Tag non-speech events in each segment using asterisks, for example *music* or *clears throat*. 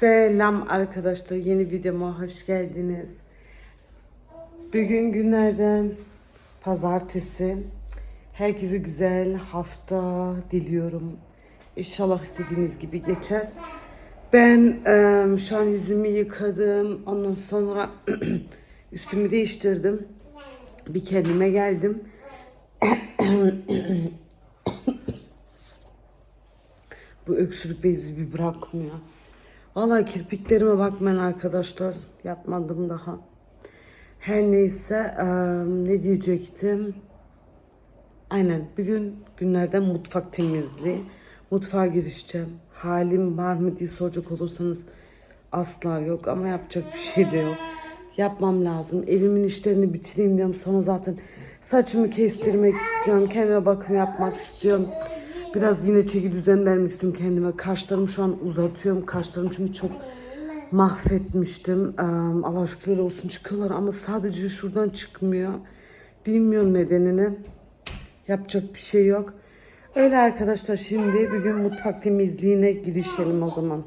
Selam arkadaşlar yeni videoma hoş geldiniz. Bugün günlerden pazartesi. Herkese güzel hafta diliyorum. İnşallah istediğiniz gibi geçer. Ben eee, şu an yüzümü yıkadım. Ondan sonra *clears throat* üstümü değiştirdim. Bir kendime geldim. *clears throat* Bu öksürük bezi bir bırakmıyor. Vallahi kirpiklerime bakmayın arkadaşlar. Yapmadım daha. Her neyse eee, ne diyecektim? Aynen bugün günlerden mutfak temizliği. Mutfağa girişeceğim. Halim var mı diye soracak olursanız asla yok ama yapacak bir şey de yok. Yapmam lazım. Evimin işlerini bitireyim diyorum. Sonra zaten saçımı kestirmek istiyorum. Kendime bakım yapmak istiyorum. Biraz yine çeki düzen vermek istiyorum kendime. Kaşlarımı şu an uzatıyorum. Kaşlarım çünkü çok mahvetmiştim. Allah şükürler olsun çıkıyorlar ama sadece şuradan çıkmıyor. Bilmiyorum nedenini. Yapacak bir şey yok. Öyle arkadaşlar şimdi bugün mutfak temizliğine girişelim o zaman.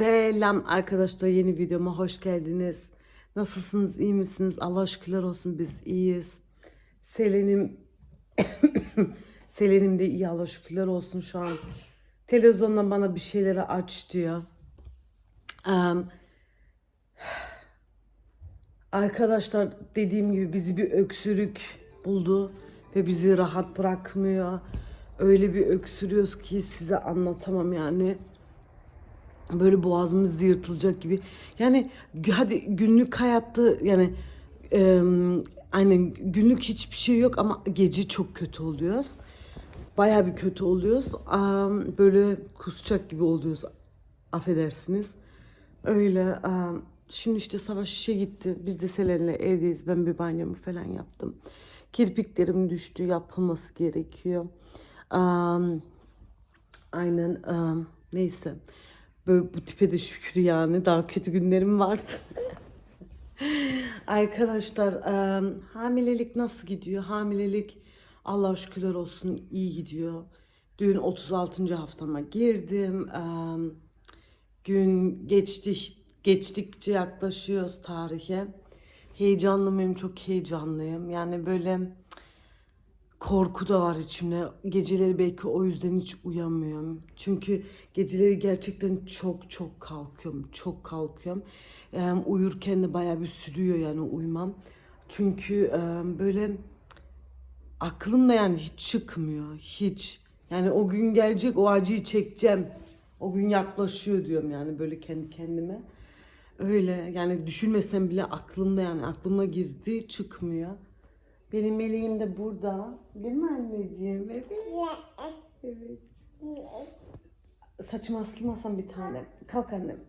Selam arkadaşlar yeni videoma hoş geldiniz. Nasılsınız iyi misiniz? Allah şükürler olsun biz iyiyiz. Selen'im *coughs* Selen'im de iyi Allah şükürler olsun şu an. Televizyondan bana bir şeyleri aç diyor. Em, Arkadaşlar dediğim gibi bizi bir öksürük buldu ve bizi rahat bırakmıyor. Öyle bir öksürüyoruz ki size anlatamam yani. Böyle boğazımız yırtılacak gibi. Yani hadi günlük hayatta yani e, aynen günlük hiçbir şey yok ama gece çok kötü oluyoruz. Baya bir kötü oluyoruz. Am, böyle kusacak gibi oluyoruz. Affedersiniz. Öyle. am, şimdi işte savaş işe gitti. Biz de Selen'le evdeyiz. Ben bir banyomu falan yaptım. Kirpiklerim düştü. Yapılması gerekiyor. Am, aynen. am, neyse. Böyle bu tipe de şükür yani. Daha kötü günlerim vardı. Arkadaşlar em, hamilelik nasıl gidiyor? Hamilelik Allah şükürler olsun iyi gidiyor. Dün 36. haftama girdim. Em, gün geçti, geçtikçe yaklaşıyoruz tarihe. Heyecanlı mıyım? Çok heyecanlıyım. Yani böyle korku da var içimde. Geceleri belki o yüzden hiç uyamıyorum. Çünkü geceleri gerçekten çok çok kalkıyorum. Çok kalkıyorum. Ee, uyurken de bayağı bir sürüyor yani uyumam. Çünkü e, böyle aklımda yani hiç çıkmıyor. Hiç. Yani o gün gelecek o acıyı çekeceğim. O gün yaklaşıyor diyorum yani böyle kendi kendime. Öyle yani düşünmesem bile aklımda yani aklıma girdi çıkmıyor. Benim meleğim de burada. Değil mi anneciğim? Evet. Evet. Saçımı asılmasam bir tane. Kalk annem.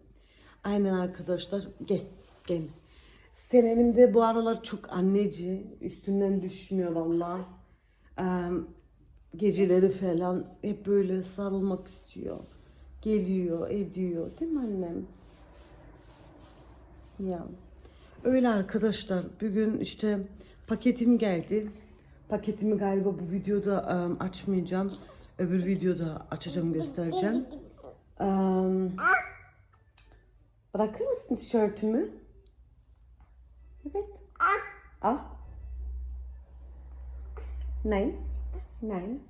Aynen arkadaşlar. Gel. Gel. Senenim de bu aralar çok anneci. Üstünden düşmüyor vallahi. Ee, geceleri falan hep böyle sarılmak istiyor. Geliyor, ediyor. Değil mi annem? Ya. Öyle arkadaşlar. Bugün işte paketim geldi. Paketimi galiba bu videoda em, açmayacağım. Öbür videoda açacağım, göstereceğim. Em, bırakır mısın tişörtümü? Evet. Al. Nein. Nein.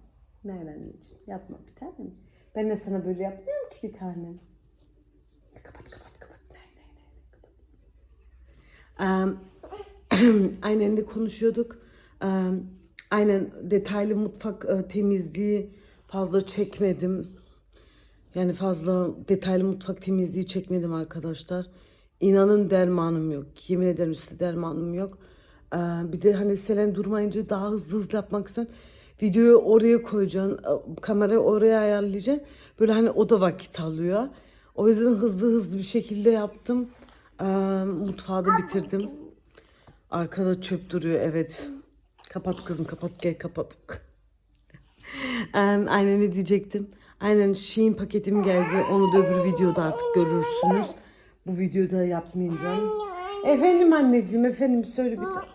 Nein anneciğim. Yapma bir tanem. Ben de sana böyle yapmıyorum ki bir tanem. Kapat kapat kapat. Nein nein nein. Kapat. Em, *clears throat* aynen de konuşuyorduk. Aynen detaylı mutfak e, temizliği fazla çekmedim. Yani fazla detaylı mutfak temizliği çekmedim arkadaşlar. İnanın dermanım yok. Yemin ederim size dermanım yok. Bir de hani Selen durmayınca daha hızlı hızlı yapmak istiyorum. Videoyu oraya koyacaksın. e, Kamerayı oraya ayarlayacaksın. Böyle hani o da vakit alıyor. O yüzden hızlı hızlı bir şekilde yaptım. Mutfağı da bitirdim. Arkada çöp duruyor evet. Kapat kızım kapat gel kapat. Em, aynen ne diyecektim. Aynen Shein paketim geldi. Onu da öbür videoda artık görürsünüz. Bu videoda yapmayacağım. Efendim anneciğim efendim söyle bir tane.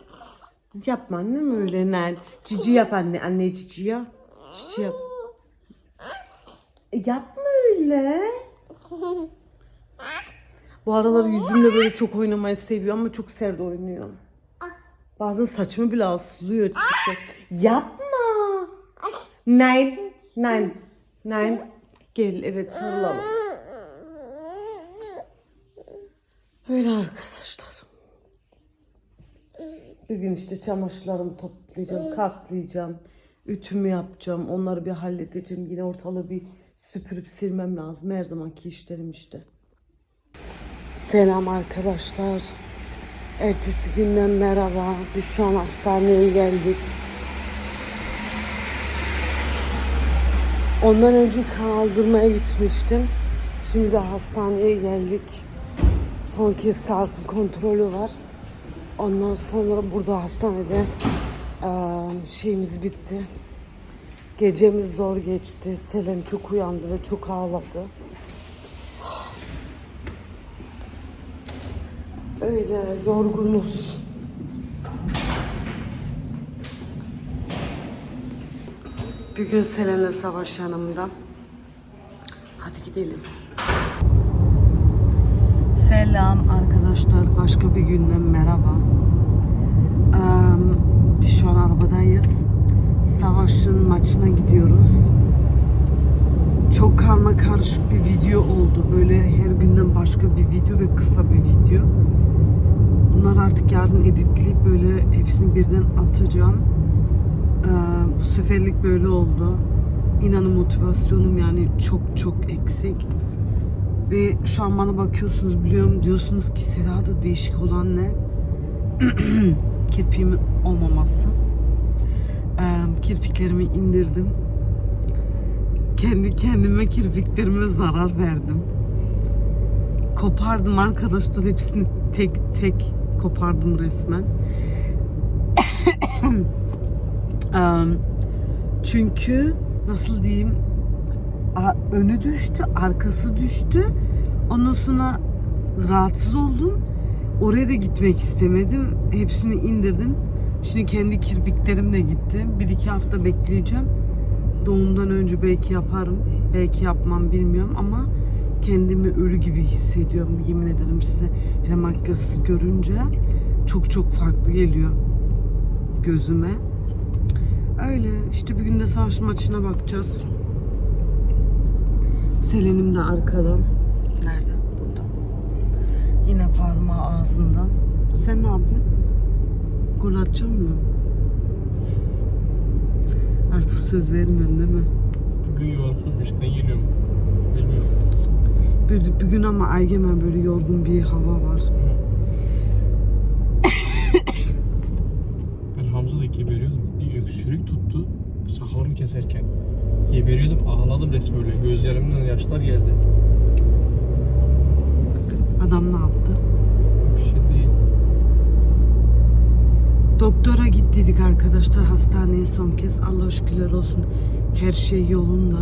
Yapma annem öyle nen. Cici yap anne. Anne cici yap. Cici yap. E, yapma öyle. Bu aralar yüzümle böyle çok oynamayı seviyor ama çok sert oynuyor. Bazen saçımı bile aslıyor. Çok- Yapma. Nein. Nein. Nein. Gel evet sarılalım. Öyle arkadaşlar. Bugün işte çamaşırlarımı toplayacağım, katlayacağım. Ütümü yapacağım. Onları bir halledeceğim. Yine ortalığı bir süpürüp silmem lazım. Her zamanki işlerim işte. Selam arkadaşlar. Ertesi günden merhaba. Biz şu an hastaneye geldik. Ondan önce kan aldırmaya gitmiştim. Şimdi de hastaneye geldik. Son kez sarkı kontrolü var. Ondan sonra burada hastanede şeyimiz bitti. Gecemiz zor geçti. Selen çok uyandı ve çok ağladı. Öyle yorgunuz. Bir gün Selen'le Savaş yanımda. Hadi gidelim. Selam arkadaşlar. Başka bir günden merhaba. Eee, biz şu an arabadayız. Savaş'ın maçına gidiyoruz. Çok karma karışık bir video oldu. Böyle her günden başka bir video ve kısa bir video. Bunlar artık yarın editleyip böyle hepsini birden atacağım. Ee, bu seferlik böyle oldu. İnanın motivasyonum yani çok çok eksik. Ve şu an bana bakıyorsunuz biliyorum diyorsunuz ki Seda'da değişik olan ne? *clears throat* Kirpiğimin olmaması. Ee, kirpiklerimi indirdim. Kendi kendime kirpiklerime zarar verdim. Kopardım arkadaşlar hepsini tek tek kopardım resmen. *coughs* Em, Çünkü nasıl diyeyim önü düştü, arkası düştü. Ondan sonra rahatsız oldum. Oraya da gitmek istemedim. Hepsini indirdim. Şimdi kendi kirpiklerim de gitti. Bir iki hafta bekleyeceğim. Doğumdan önce belki yaparım. Belki yapmam bilmiyorum ama kendimi ölü gibi hissediyorum. Yemin ederim size. Hele makyajsız görünce çok çok farklı geliyor gözüme. Öyle işte bir gün de savaş maçına bakacağız. Selen'im de arkada. Nerede? Burada. Yine parmağı ağzında. Sen ne yapıyorsun? Gol atacak mı? Artık söz vermiyorsun değil mi? Bugün yorgunum işten geliyorum. Bilmiyorum. Bir, bir gün ama Ergemen böyle yorgun bir hava var. Ben Hamza'da geberiyordum. Bir öksürük tuttu. Sakalımı keserken. Geberiyordum. Ağladım resmen öyle. Gözlerimden yaşlar geldi. Adam ne yaptı? Bir şey değil. Doktora gittiydik arkadaşlar hastaneye son kez. Allah şükürler olsun. Her şey yolunda.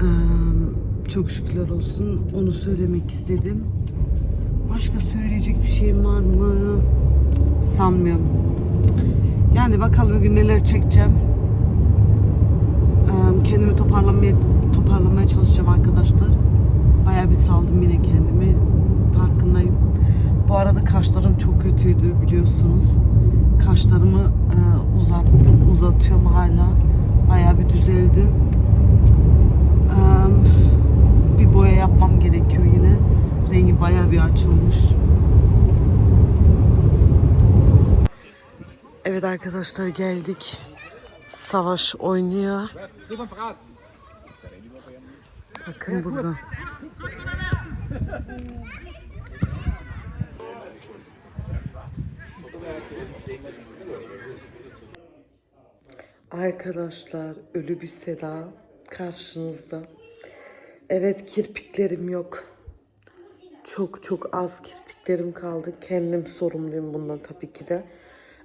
Ee, çok şükürler olsun. Onu söylemek istedim. Başka söyleyecek bir şeyim var mı? Sanmıyorum. Yani bakalım bugün neler çekeceğim. Ee, kendimi toparlamaya toparlamaya çalışacağım arkadaşlar. Bayağı bir saldım yine kendimi. Farkındayım. Bu arada kaşlarım çok kötüydü biliyorsunuz. Kaşlarımı e, uzattım, uzatıyorum hala. Bayağı bir düzeldi. Ee, bir boya yapmam gerekiyor yine. Rengi bayağı bir açılmış. Evet arkadaşlar geldik. Savaş oynuyor. Bakın burada. Arkadaşlar ölü bir Seda karşınızda. Evet kirpiklerim yok. Çok çok az kirpiklerim kaldı. Kendim sorumluyum bundan tabii ki de.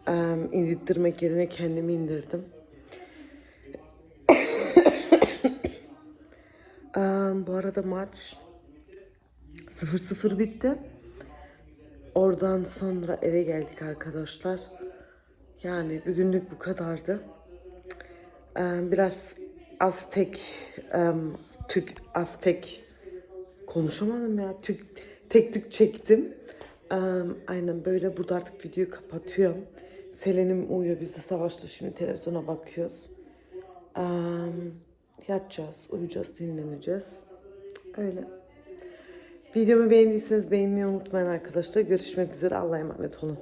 Ee, indirtmek yerine kendim indirdim. *coughs* Ee, bu arada maç 0-0 bitti. Oradan sonra eve geldik arkadaşlar. Yani bugünlük bu kadardı. Biraz Aztek, Türk Aztek konuşamadım ya. Türk, tek tük çektim. Aynen böyle burada artık videoyu kapatıyorum. Selen'im uyuyor biz de savaşta şimdi televizyona bakıyoruz. Yatacağız, uyuyacağız, dinleneceğiz. Öyle. Videomu beğendiyseniz beğenmeyi unutmayın arkadaşlar. Görüşmek üzere. Allah'a emanet olun.